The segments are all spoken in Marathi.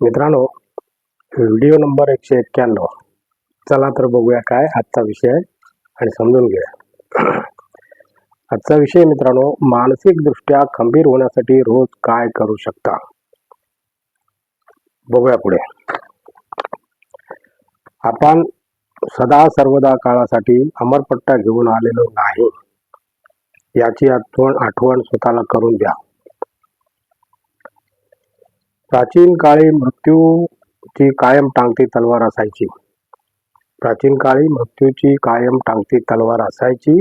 मित्रांनो व्हिडिओ नंबर एकशे एक्क्याण्णव. चला तर बघूया काय आजचा विषय आणि समजून घेऊया. आजचा विषय मित्रांनो मानसिकदृष्ट्या खंबीर होण्यासाठी रोज काय करू शकता? बघूया पुढे. आपण सदा सर्वदा काळासाठी अमरपट्टा घेऊन आलेलो नाही. याची आठवण आठवण स्वतःला करून द्या. प्राचीन काळी मृत्यूची कायम टांगती तलवार असायची. प्राचीन काळी मृत्यूची कायम टांगती तलवार असायची.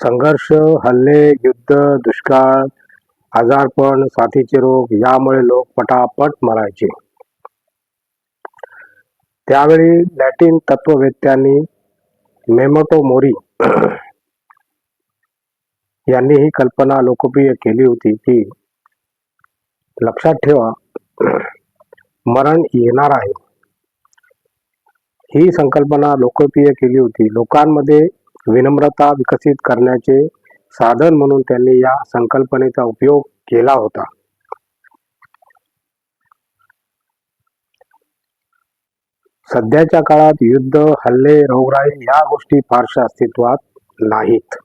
संघर्ष हल्ले युद्ध दुष्काळ आजारपण साथीचे रोग यामुळे लोक पटापट मरायचे. त्यावेळी लॅटिन तत्ववेत्यांनी मेमोटो मोरी यांनी ही कल्पना लोकप्रिय केली होती की लक्षात ठेवा मरण येणार आहे. ही संकल्पना लोकप्रिय केली होती. लोकांमध्ये विनम्रता विकसित करण्याचे साधन म्हणून त्यांनी या संकल्पनेचा उपयोग केला होता. सध्याच्या काळात युद्ध हल्ले रोगराई या गोष्टी फारशा अस्तित्वात नाहीत.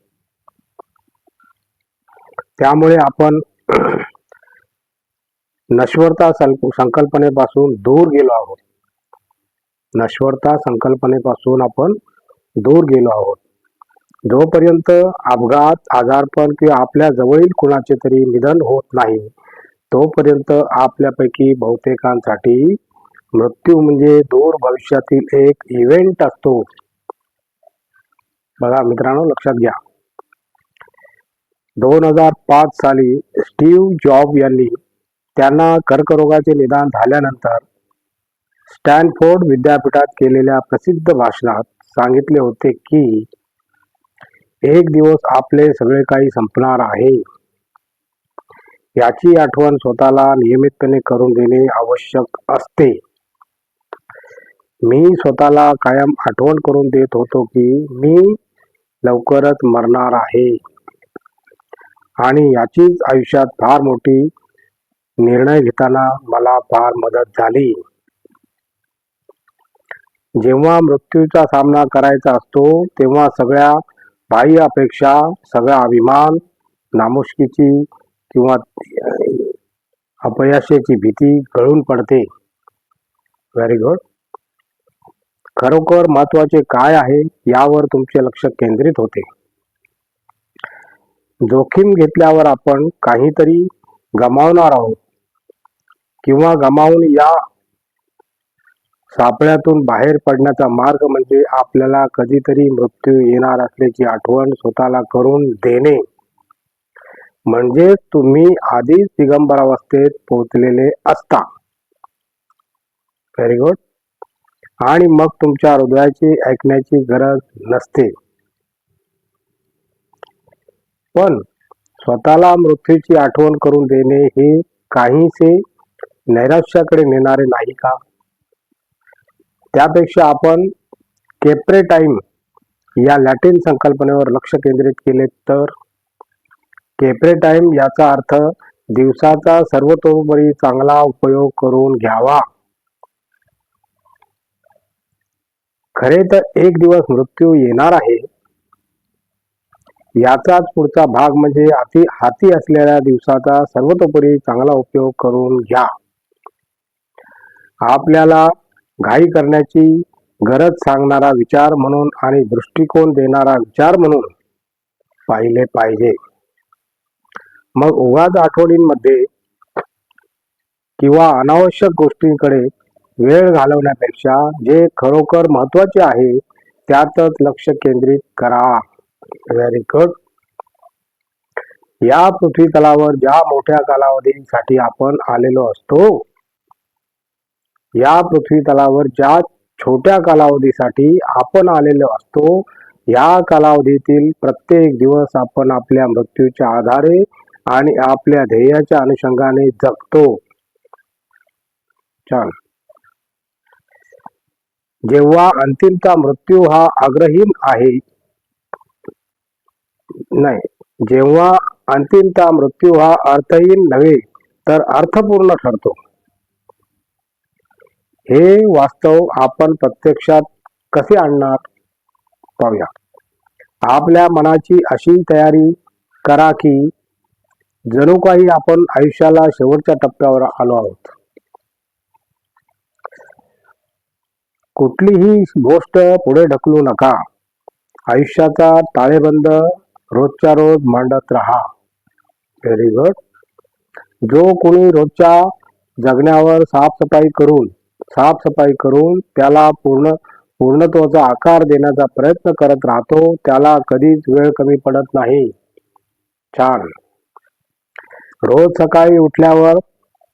त्यामुळे आपण नश्वरता संकल्पनेपासून दूर गेलो आहोत. नश्वरता संकल्पनेपासून आपण दूर गेलो आहोत. जोपर्यंत अपघात आजारपण किंवा आपल्या जवळील कुणाचे तरी निधन होत नाही तोपर्यंत आपल्यापैकी बहुतेकांसाठी मृत्यू म्हणजे दूर भविष्यातील एक इव्हेंट असतो. बघा मित्रांनो लक्षात घ्या. दोन हजार पाच साली स्टीव्ह जॉब यांनी त्यांना कर्करोगाचे निदान झाल्यानंतर स्टॅनफोर्ड विद्यापीठात केलेल्या प्रसिद्ध भाषणात सांगितले होते की एक दिवस आपले सगळे काही संपणार आहे. याची आठवण स्वतःला नियमितपणे करून देणे आवश्यक असते. मी स्वतःला कायम आठवण करून देत होतो की मी लवकरच मरणार आहे. आणि याचीच आयुष्यात फार मोठी निर्णय घेताना मला फार मदत झाली. जेव्हा मृत्यूचा सामना करायचा असतो तेव्हा सगळ्या बाह्य अपेक्षा सगळा अभिमान नामुष्कीची किंवा अपयशाची भीती गळून पडते. व्हेरी गुड खरोखर महत्त्वाचे काय आहे यावर तुमचे लक्ष केंद्रित होते. जोखीम घेतल्यावर आपण काहीतरी गमावणार आहोत. किंवा गमावून या. सापळ्यातून बाहेर पडण्याचा मार्ग म्हणजे आपल्याला कधीतरी मृत्यू येणार असल्याची आठवण स्वतःला करून देणे. म्हणजे तुम्ही आधीच दिगंबरावस्थेत पोहोचलेले असता. व्हेरी गुड आणि मग तुमच्या हृदयाची ऐकण्याची गरज नसते. पण स्वतःला मृत्यूची आठवण करून देणे हे काहीसे नैराश्याकडे नेणारे नाही का त्यापेक्षा आपण केप्रे टाइम या लॅटिन संकल्पनेवर लक्ष केंद्रित केले तर केप्रे टाइम याचा अर्थ दिवसाचा सर्वतोपरी चांगला उपयोग करून घ्यावा. खरे तर एक दिवस मृत्यू येणार आहे. याचाच पुढचा भाग म्हणजे हाती हाती असलेल्या दिवसाचा सर्वतोपरी चांगला उपयोग करून घ्या. आपल्याला घाई करण्याची गरज सांगणारा विचार म्हणून आणि दृष्टिकोन देणारा विचार म्हणून पाहिले पाहिजे. मग उगाच आठवडींमध्ये किंवा अनावश्यक गोष्टींकडे वेळ घालवण्यापेक्षा जे खरोखर महत्त्वाचे आहे त्यातच लक्ष केंद्रित करा. व्हेरी गुड या पृथ्वी तलावर ज्या मोठ्या कालावधीसाठी आपण आलेलो असतो या पृथ्वी तलावर ज्या छोट्या कालावधीसाठी आपण आलेलो असतो. या कालावधीतील प्रत्येक दिवस आपण आपल्या मृत्यूच्या आधारे आणि आपल्या ध्येयाच्या अनुषंगाने जगतो. छान. जेव्हा अंतिमता मृत्यू हा आग्रहीन आहे नाही जेव्हा अंतिमता मृत्यू हा अर्थहीन नव्हे तर अर्थपूर्ण ठरतो. हे वास्तव आपण प्रत्यक्षात कसे आणणार? पाहूया. आपल्या मनाची अशी तयारी करा की जणू काही आपण आयुष्याला शेवटच्या टप्प्यावर आलो आहोत. कुठलीही गोष्ट पुढे ढकलू नका. आयुष्याचा ताळेबंद रोजच्या रोज मांडत राहा. व्हेरी गुड जो कोणी रोजच्या जगण्यावर साफसफाई करून साफसफाई करून त्याला पूर्ण पूर्णत्वाचा आकार देण्याचा प्रयत्न करत राहतो त्याला कधीच वेळ कमी पडत नाही. छान. रोज सकाळी उठल्यावर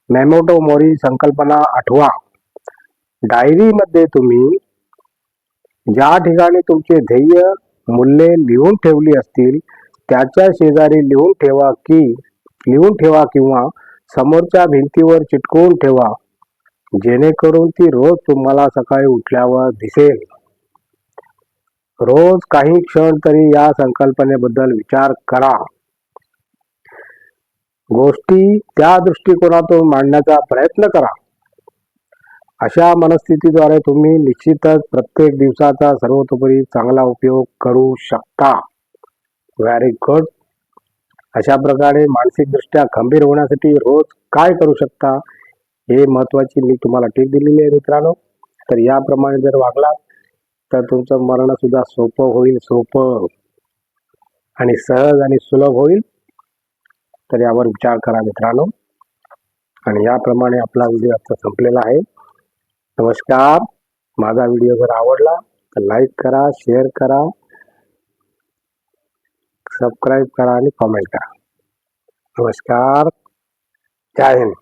मेमोटो मोरी संकल्पना आठवा. डायरीमध्ये तुम्ही ज्या ठिकाणी तुमचे ध्येय मूल्ये लिहून ठेवली असतील त्याच्या शेजारी लिहून ठेवा की लिहून ठेवा किंवा समोरच्या भिंतीवर चिटकवून ठेवा. जेणेकरून ती रोज तुम्हाला सकाळी उठल्यावर दिसेल. रोज काही क्षण तरी या संकल्पनेबद्दल विचार करा. गोष्टी त्या दृष्टिकोनातून मांडण्याचा प्रयत्न करा. अशा मनस्थितीद्वारे तुम्ही निश्चितच प्रत्येक दिवसाचा सर्वतोपरी चांगला उपयोग करू शकता. व्हेरी गुड अशा प्रकारे मानसिकदृष्ट्या खंबीर होण्यासाठी रोज काय करू शकता? हे महत्वाची मी तुम्हाला टीप दिलेली आहे मित्रांनो. तर याप्रमाणे जर वागला तर तुमचं मरण सुद्धा सोपं होईल सोपं आणि सहज आणि सुलभ होईल. तर यावर विचार करा मित्रांनो. आणि याप्रमाणे आपला व्हिडिओ आता संपलेला आहे. नमस्कार. माझा व्हिडिओ जर आवडला तर लाईक करा शेअर करा सबस्क्राईब करा आणि कॉमेंट करा. नमस्कार. जय हिंद.